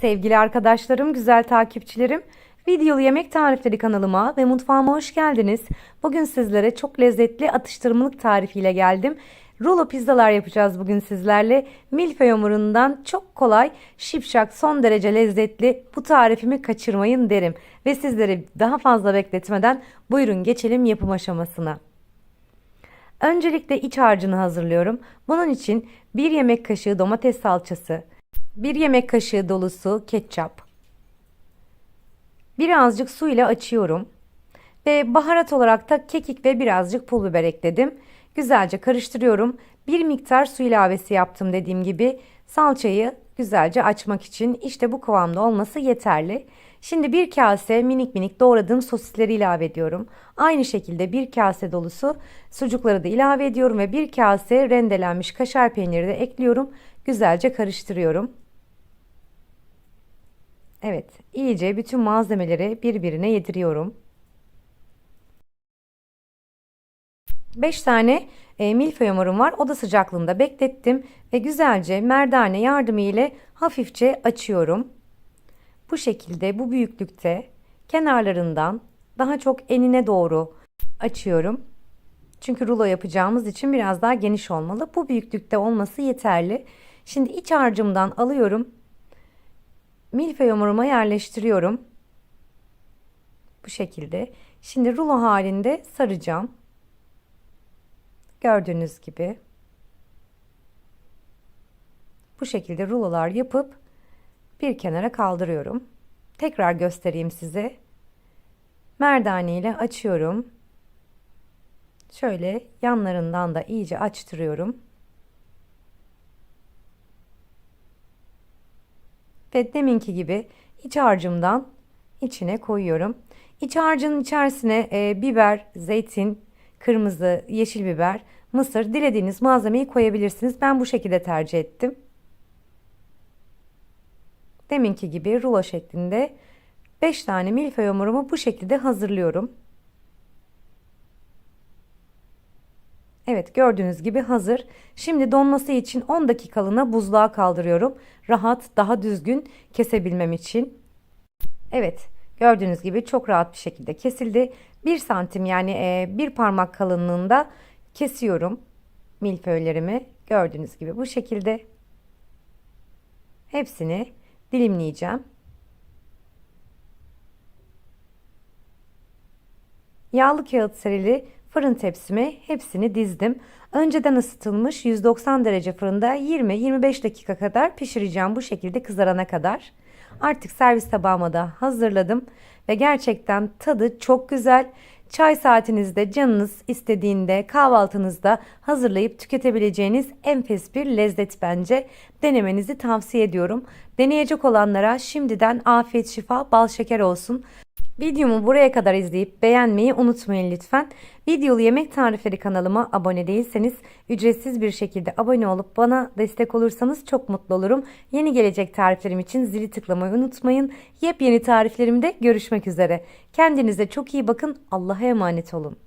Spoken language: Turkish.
Sevgili arkadaşlarım, güzel takipçilerim, videolu yemek tarifleri kanalıma ve mutfağıma hoş geldiniz. Bugün sizlere çok lezzetli atıştırmalık tarifiyle geldim. Rulo pizzalar yapacağız bugün sizlerle. Milföy hamurundan çok kolay, şipşak, son derece lezzetli bu tarifimi kaçırmayın derim. Ve sizleri daha fazla bekletmeden buyurun geçelim yapım aşamasına. Öncelikle iç harcını hazırlıyorum. Bunun için 1 yemek kaşığı domates salçası, 1 yemek kaşığı dolusu ketçap, birazcık su ile açıyorum. Ve baharat olarak da kekik ve birazcık pul biber ekledim. Güzelce karıştırıyorum. Bir miktar su ilavesi yaptım dediğim gibi. Salçayı güzelce açmak için işte bu kıvamda olması yeterli. Şimdi bir kase minik minik doğradığım sosisleri ilave ediyorum. Aynı şekilde bir kase dolusu sucukları da ilave ediyorum ve bir kase rendelenmiş kaşar peyniri de ekliyorum. Güzelce karıştırıyorum. Evet, iyice bütün malzemeleri birbirine yediriyorum. 5 tane e, milföy hamurum var. Oda sıcaklığında beklettim ve güzelce merdane yardımı ile hafifçe açıyorum. Bu şekilde bu büyüklükte kenarlarından daha çok enine doğru açıyorum. Çünkü rulo yapacağımız için biraz daha geniş olmalı. Bu büyüklükte olması yeterli. Şimdi iç harcımdan alıyorum. Milföy hamuruma yerleştiriyorum. Bu şekilde. Şimdi rulo halinde saracağım. Gördüğünüz gibi. Bu şekilde rulolar yapıp bir kenara kaldırıyorum. Tekrar göstereyim size. Merdane ile açıyorum. Şöyle yanlarından da iyice açtırıyorum. Ve deminki gibi iç harcımdan içine koyuyorum. İç harcının içerisine e, biber, zeytin, kırmızı, yeşil biber, mısır dilediğiniz malzemeyi koyabilirsiniz. Ben bu şekilde tercih ettim. Deminki gibi rulo şeklinde 5 tane milföy hamurumu bu şekilde hazırlıyorum. Evet gördüğünüz gibi hazır. Şimdi donması için 10 dakikalığına buzluğa kaldırıyorum. Rahat daha düzgün kesebilmem için. Evet gördüğünüz gibi çok rahat bir şekilde kesildi. 1 santim yani e, bir parmak kalınlığında kesiyorum milföylerimi. Gördüğünüz gibi bu şekilde. Hepsini dilimleyeceğim. Yağlı kağıt serili fırın tepsime hepsini dizdim. Önceden ısıtılmış 190 derece fırında 20-25 dakika kadar pişireceğim bu şekilde kızarana kadar. Artık servis tabağıma da hazırladım ve gerçekten tadı çok güzel. Çay saatinizde canınız istediğinde kahvaltınızda hazırlayıp tüketebileceğiniz enfes bir lezzet bence. Denemenizi tavsiye ediyorum. Deneyecek olanlara şimdiden afiyet şifa bal şeker olsun. Videomu buraya kadar izleyip beğenmeyi unutmayın lütfen. Videolu yemek tarifleri kanalıma abone değilseniz ücretsiz bir şekilde abone olup bana destek olursanız çok mutlu olurum. Yeni gelecek tariflerim için zili tıklamayı unutmayın. Yepyeni tariflerimde görüşmek üzere. Kendinize çok iyi bakın. Allah'a emanet olun.